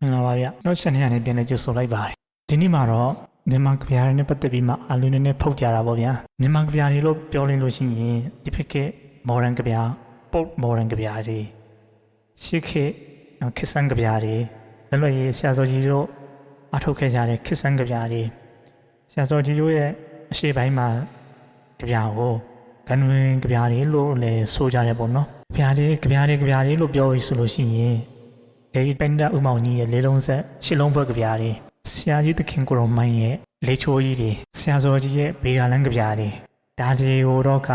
မင်္ဂလာပါဗျတော့ချက်နေရနေပြန်လဲကြိုဆိုလိုက်ပါတယ်ဒီနေ့မှာတော့မြန်မာကြပြားတွေနဲ့ပတ်သက်ပြီးမှအလူနည်းနည်းဖုတ်ကြတာပေါ့ဗျာမြန်မာကြပြားတွေလို့ပြောလင်းလို့ရှိရင်ဒီဖက်က modern ကြပြား post modern ကြပြားတွေရှစ်ခေတ်ခေတ်ဆန်းကြပြားတွေလည်းလို့ရေးဆရာစောကြီးတို့အထုတ်ခဲ့ကြတဲ့ခေတ်ဆန်းကြပြားတွေဆရာစောကြီးတို့ရဲ့အရှိပိုင်းမှာကြပြားကိုကနဝင်ကြပြားတွေလို့လည်းဆိုကြတယ်ပေါ့နော်ကြပြားတွေကြပြားတွေကြပြားတွေလို့ပြောပြီးဆိုလို့ရှိရင် ဒေဒီပန်ဒါဥမောင်ကြီးရဲ့လေးလုံးဆက်ရှစ်လုံးဘွက်ကြပြားတွေဆရာကြီးသခင်ကိုရောမိုင်းရဲ့လေးချိုးကြီးတွေဆရာစောကြီးရဲ့ဘေးကလန်းကြပြားတွေဒါတွေကိုတော့က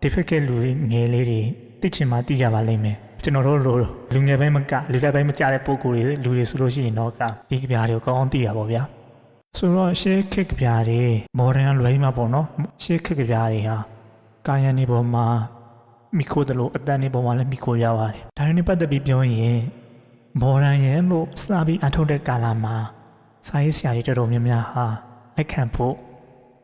ဒီဖက်ကလူတွေငယ်လေးတွေသိချင်မှသိကြပါလိမ့်မယ်ကျွန်တော်တို့လိုလူငယ်ပိုင်းမကလူလက်ပိုင်းမကြတဲ့ပုံကိုယ်တွေလူတွေဆိုလို့ရှိရင်တော့ကဒီကြပြားတွေကိုကောင်းအောင်သိရပါဗျာဆိုတော့ရှေးခက်ကြပြားတွေမော်ဒန်လွယ်မှာပေါ့နော်ရှေးခက်ကြပြားတွေဟာကာယန်နေပေါ်မှာမိခိုးတယ်လို့အတန်နေပေါ်မှာလည်းမိခိုးရပါတယ်ဒါတွေနဲ့ပတ်သက်ပြီးပြောရင် မော်ရန်ရဲ့လို့စပြီးအထုတ်တဲ့ကာလမှာစာရေးဆရာကြီးတော်တော်များများဟာလက်ခံဖို့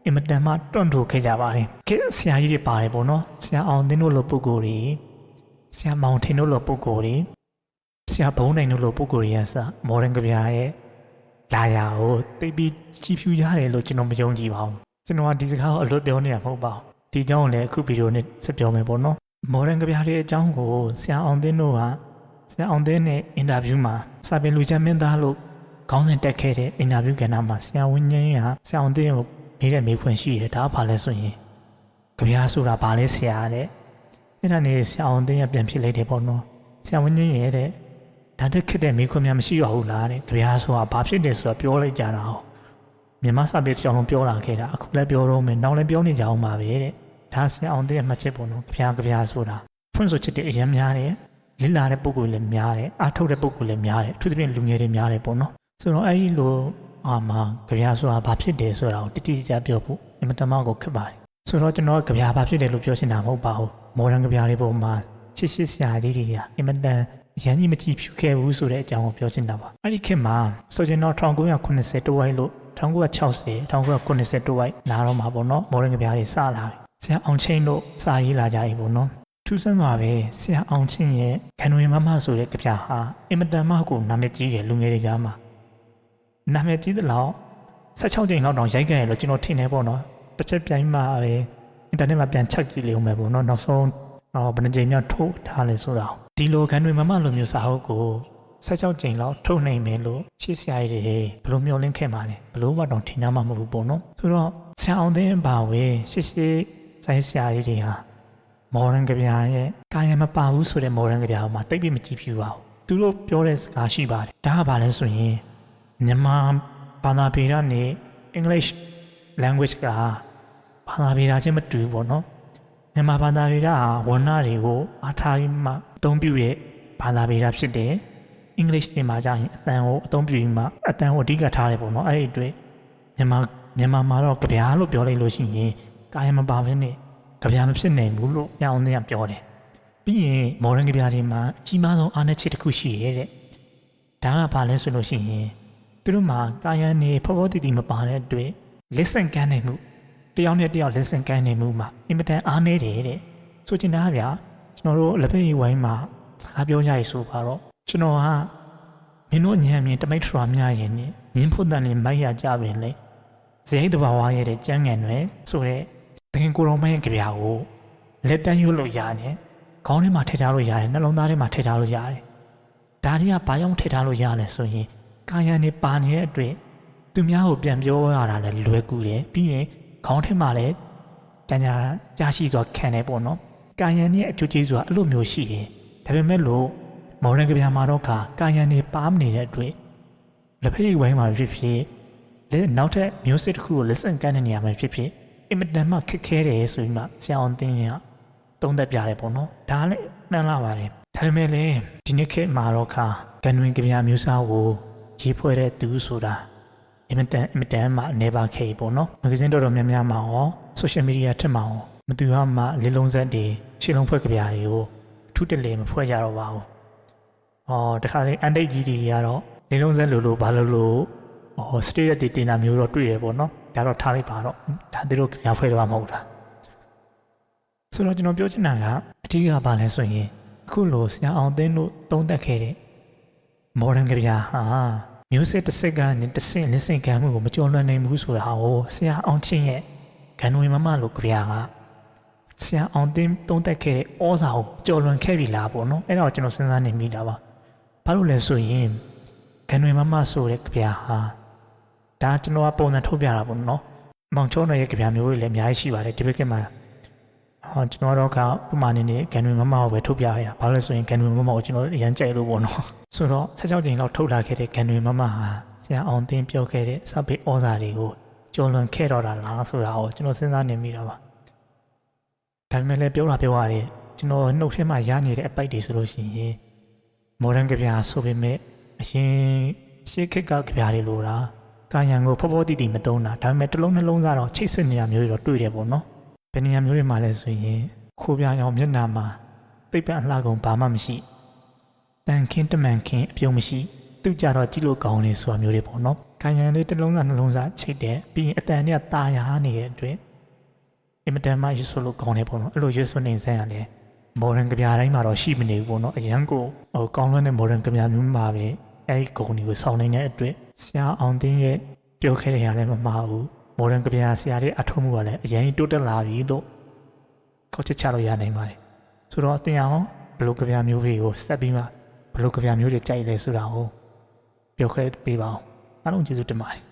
အင်မတန်မှတွန့်ထိုခဲ့ကြပါတယ်။ခေတ်ဆရာကြီးတွေပါတယ်ပေါ့နော်။ဆရာအောင်တင်းတို့လိုပုဂ္ဂိုလ်တွေဆရာမောင်ထင်တို့လိုပုဂ္ဂိုလ်တွေဆရာဘုံနိုင်တို့လိုပုဂ္ဂိုလ်တွေကစမော်ရန်ကဗျာရဲ့လာယာကိုတိတ်ပြီးကြီးဖြူရတယ်လို့ကျွန်တော်မယုံကြည်ပါဘူး။ကျွန်တော်ကဒီစကားကိုအလွတ်ပြောနေတာမဟုတ်ပါဘူး။ဒီအကြောင်းကိုလည်းအခုဗီဒီယိုနဲ့ဆက်ပြောမယ်ပေါ့နော်။မော်ရန်ကဗျာတွေအကြောင်းကိုဆရာအောင်တင်းတို့က ဆရာအောင်တဲ့နဲ့အင်တာဗျူးမှာစာပင်လူချမ်းမင်းသားလို့ခေါင်းစဉ်တက်ခဲ့တဲ့အင်တာဗျူးကဏ္ဍမှာဆရာဝင်းငင်းကဆရာအောင်တဲ့ကိုမေးတဲ့မေးခွန်းရှိတယ်ဒါကဘာလဲဆိုရင်ကြပြားဆိုတာဘာလဲဆရာတဲ့အဲ့ဒါနဲ့ဆရာအောင်တဲ့ကပြန်ဖြစ်လိုက်တယ်ပေါ့နော်ဆရာဝင်းငင်းရဲ့တဲ့ဒါတက်ခက်တဲ့မေးခွန်းများမရှိတော့ဘူးလားတဲ့ကြပြားဆိုတာဘာဖြစ်တယ်ဆိုတာပြောလိုက်ကြတာဟောမြန်မာစာပေတစ်ကြောင်လုံးပြောလာခဲ့တာအခုလည်းပြောတော့မယ်နောက်လည်းပြောနေကြအောင်ပါပဲတဲ့ဒါဆရာအောင်တဲ့မှတ်ချက်ပေါ့နော်ကြပြားကြပြားဆိုတာဖွင့်ဆိုချက်တဲ့အရင်များတယ် လစ်လာတဲ့ပုံကိုယ်လည်းများတယ်အားထုတ်တဲ့ပုံကိုယ်လည်းများတယ်အထူးသဖြင့်လူငယ်တွေများတယ်ပေါ့နော်ဆိုတော့အဲဒီလိုအာမကြပြားဆိုတာဘာဖြစ်တယ်ဆိုတာကိုတိတိကျကျပြောဖို့အမတမကိုခက်ပါတယ်ဆိုတော့ကျွန်တော်ကြပြားဘာဖြစ်တယ်လို့ပြောချင်တာမဟုတ်ပါဘူးမော်ဒန်ကြပြားတွေပုံမှာချစ်ချစ်ဆရာကြီးတွေကအင်မတန်ရန်ကြီးမကြည့်ဖြူခဲ့ဘူးဆိုတဲ့အကြောင်းကိုပြောချင်တာပါအဲ့ဒီခေတ်မှာဆိုကျွန်တော်1980တဝိုက်လို့1960 1990တဝိုက်လာတော့မှာပေါ့နော်မော်ဒန်ကြပြားတွေစလာပြီဆရာအောင်ချင်းတို့စာရေးလာကြပြီပေါ့နော် ထူးဆန်းစွာပဲဆရာအောင်ချင်းရဲ့ခန္ဓာဝင်မမဆိုတဲ့ကြပြဟာအင်မတန်မှကိုနာမည်ကြီးတယ်လူငယ်တွေကြားမှာနာမည်ကြီးသလောက်16ကြိမ်လောက်တောင်ရိုက်ခဲ့ရလို့ကျွန်တော်ထင်တယ်ပေါ့နော်တစ်ချက်ပြိုင်မှာပဲအင်တာနက်မှာပြန်ချက်ကြည့်လေဦးမယ်ပေါ့နော်နောက်ဆုံးတော့ဘယ်နှကြိမ်မြောက်ထုတ်ထားလဲဆိုတာဒီလိုခန္ဓာဝင်မမလိုမျိုးစာအုပ်ကို16ကြိမ်လောက်ထုတ်နိုင်မယ်လို့ရှေ့ဆရာကြီးတွေဘယ်လိုမျှော်လင့်ခဲ့မှာလဲဘယ်လိုမှတော့ထင်နာမှမဟုတ်ဘူးပေါ့နော်ဆိုတော့ဆရာအောင်တဲ့အပါဝဲရှေ့ရှေ့ဆိုင်ဆရာကြီးတွေဟာ မော်ရန်ကြပြာရဲ့ကာယမပါဘူးဆိုတဲ့မော်ရန်ကြပြာမှာတိတ်ပြီးမကြည့်ဖြူပါဘူးသူတို့ပြောတဲ့စကားရှိပါတယ်ဒါကဘာလဲဆိုရင်မြန်မာဘာသာပေရနဲ့ English language ကဘာသာပေရချင်းမတူဘူးပေါ့နော်မြန်မာဘာသာပေရဟာဝဏ္ဏတွေကိုအားထားပြီးမှအသုံးပြုရဲ့ဘာသာပေရဖြစ်တယ် English တွေမှာကြာရင်အတန်ကိုအသုံးပြုပြီးမှအတန်ကိုအဓိကထားတယ်ပေါ့နော်အဲ့ဒီအတွက်မြန်မာမြန်မာမှာတော့ကြပြာလို့ပြောလိုက်လို့ရှိရင်ကာယမပါဘဲနဲ့ ကြပြာမဖြစ်နိုင်ဘူးလို့ညောင်နေရပြောတယ်။ပြီးရင်မော်ရန်ကြပြာတွေမှာအကြီးမားဆုံးအားနည်းချက်တစ်ခုရှိရဲ့တဲ့။ဒါကဘာလဲဆိုလို့ရှိရင်သူတို့မှာကာယံနေဖောဖောတီတီမပါတဲ့အတွက် listen ကန်းနိုင်မှုတယောက်နဲ့တယောက် listen ကန်းနိုင်မှုမှာအင်မတန်အားနည်းတယ်တဲ့။ဆိုချင်တာကဗျာကျွန်တော်တို့လက်ဖက်ရည်ဝိုင်းမှာစကားပြောကြရဆိုပါတော့ကျွန်တော်ကမင်းတို့ညံမြင်တမိတ်ထရာများရင်ညင်းဖို့တန်နေမိုက်ရကြပင်လေဇေယိတဘာဝရဲ့ကျန်းငံတွေဆိုတဲ့ တခင်ကိုရောမရဲ့ကြပြာကိုလက်တန်းရွတ်လို့ရတယ်။ခေါင်းထဲမှာထည့်ထားလို့ရတယ်။နှလုံးသားထဲမှာထည့်ထားလို့ရတယ်။ဒါတွေကဘာကြောင့်ထည့်ထားလို့ရလဲဆိုရင်ကာယံနေပါနေတဲ့အတွက်သူများကိုပြန်ပြောရတာလည်းလွယ်ကူတယ်။ပြီးရင်ခေါင်းထဲမှာလည်းကြံကြကြားရှိစွာခံနေပေါ့နော်။ကာယံရဲ့အကျိုးကျေးဇူးကအဲ့လိုမျိုးရှိတယ်။ဒါပေမဲ့လို့မော်ရန်ကြပြာမှာတော့ခါကာယံနေပါမနေတဲ့အတွက်လက်ဖက်ရည်ဝိုင်းမှာဖြစ်ဖြစ်လက်နောက်ထပ်မျိုးစစ်တစ်ခုကိုလက်ဆင့်ကမ်းတဲ့နေရာမှာဖြစ်ဖြစ် အင်မတန်မှခက်ခဲတယ်ဆိုပြီးမှဆရာအောင်တင်းရသုံးသက်ပြတယ်ပေါ့နော်ဒါလည်းမှန်လာပါတယ်ဒါပေမဲ့လည်းဒီနေ့ခေတ်မှာတော့ခါကန်ဝင်ကြပြမျိုးစားကိုရေးဖွဲ့တဲ့သူဆိုတာအင်မတန်အင်မတန်မှနေပါခဲ့ပေါ့နော်မဂ္ဂဇင်းတော်တော်များများမှာရောဆိုရှယ်မီဒီယာထက်မှာရောမတူဟာမှလေးလုံးဆက်တွေရှင်းလုံးဖွဲ့ကြပြတွေကိုအထူးတလေမဖွဲ့ကြတော့ပါဘူးဟောတခါလေအန်တိတ်ကြီးတွေကတော့လေးလုံးဆက်လို့လို့ဘာလို့လို့ဟောစတေးရက်တွေတင်တာမျိုးတော့တွေ့ရပေါ့နော် ဒါတော့ထားလိုက်ပါတော့ဒါသူတို့ကြပြဖွဲ့တော့မဟုတ်တာဆိုတော့ကျွန်တော်ပြောချင်တာကအထူးကဘာလဲဆိုရင်အခုလိုဆရာအောင်သိန်းတို့သုံးသက်ခဲ့တဲ့မော်ဒန်ကြပြဟာမျိုးစစ်တစ်စစ်ကနေတစ်စစ်လစ်စင်ကမ်းမှုကိုမကြော်လွှမ်းနိုင်ဘူးဆိုတာကိုဆရာအောင်ချင်းရဲ့ဂန်ဝင်မမလို့ကြပြကဆရာအောင်တင်းတုံးတက်ခဲ့တဲ့ဩဇာကိုကြော်လွန်ခဲ့ပြီလားပေါ့နော်အဲ့တော့ကျွန်တော်စဉ်းစားနေမိတာပါဘာလို့လဲဆိုရင်ဂန်ဝင်မမဆိုတဲ့ကြပြဟာ ဒါကျွန်တော်ကပုံစံထုတ်ပြတာပေါ့နော်မောင်ချုံးတော်ရဲ့ကြပြမျိုးတွေလည်းအများကြီးရှိပါတယ်ဒီဘက်ကမှာဟောကျွန်တော်တော့ကဥပမာအနေနဲ့ဂန်ဝင်မမကိုပဲထုတ်ပြရတာဘာလို့လဲဆိုရင်ဂန်ဝင်မမကိုကျွန်တော်အရန်ကြိုက်လို့ပေါ့နော်ဆိုတော့16ကြိမ်လောက်ထုတ်လာခဲ့တဲ့ဂန်တွေမမဟာဆရာအောင်သိန်းပြောခဲ့တဲ့စပိဩဇာတွေကိုကျော်လွန်ခဲ့တော့တာလားဆိုတာကိုကျွန်တော်စဉ်းစားနေမိတာပါဒါပေမဲ့လည်းပြောတာပြောရတယ်ကျွန်တော်နှုတ်ထဲမှာရနေတဲ့အပိုက်တွေဆိုလို့ရှိရင်မော်ဒန်ကြပြာဆိုပေမဲ့အရင်ရှေးခေတ်ကကြပြာတွေလိုတာ ကာယံကိုဖောဖောတိတိမတုံးတာဒါပေမဲ့တစ်လုံးနှလုံးသားတော့ချိတ်ဆက်နေရမျိုးတွေတော့တွေ့တယ်ပေါ့နော်ဘယ်နေရာမျိုးတွေမှာလဲဆိုရင်ခိုးပြအောင်မျက်နှာမှာသိပ်ပအလှကုန်ဘာမှမရှိတန်ခင်းတမန်ခင်းအပြုံးမရှိသူကြတော့ကြည့်လို့ကောင်းလေဆိုတာမျိုးတွေပေါ့နော်။ခံရန်လေးတစ်လုံးကနှလုံးစားချိတ်တယ်ပြီးရင်အတန်နဲ့ตาရနေတဲ့အတွက်အင်မတန်မှရွဆိုလို့ကောင်းတယ်ပေါ့နော်။အဲ့လိုရွဆိုနေစမ်းရတယ်။မော်ဒန်ကြပြားတိုင်းမှာတော့ရှိမနေဘူးပေါ့နော်။အရန်ကိုဟိုကောင်းလွန်းတဲ့မော်ဒန်ကြပြားမျိုးမှာပဲ အဲ့ဒီဂုံတွေကိုစောင်းနေတဲ့အတွက်ဆရာအောင်တင်းရဲ့ပြောခဲ့တဲ့ဟာလည်းမမှားဘူး။မော်ဒန်ကြပြားဆရာလေးအထုံးမှုကလည်းအရင်တိုးတက်လာပြီလို့ခေါ်ချက်ချလို့ရနိုင်ပါတယ်။ဆိုတော့အတင်အောင်ဘယ်လိုကြပြားမျိုးတွေကိုစက်ပြီးမှဘယ်လိုကြပြမျိုးတွေကြိုက်လဲဆိုတာကိုပြောခဲ့ပေးပါအောင်အားလုံးကျေးဇူးတင်ပါတယ်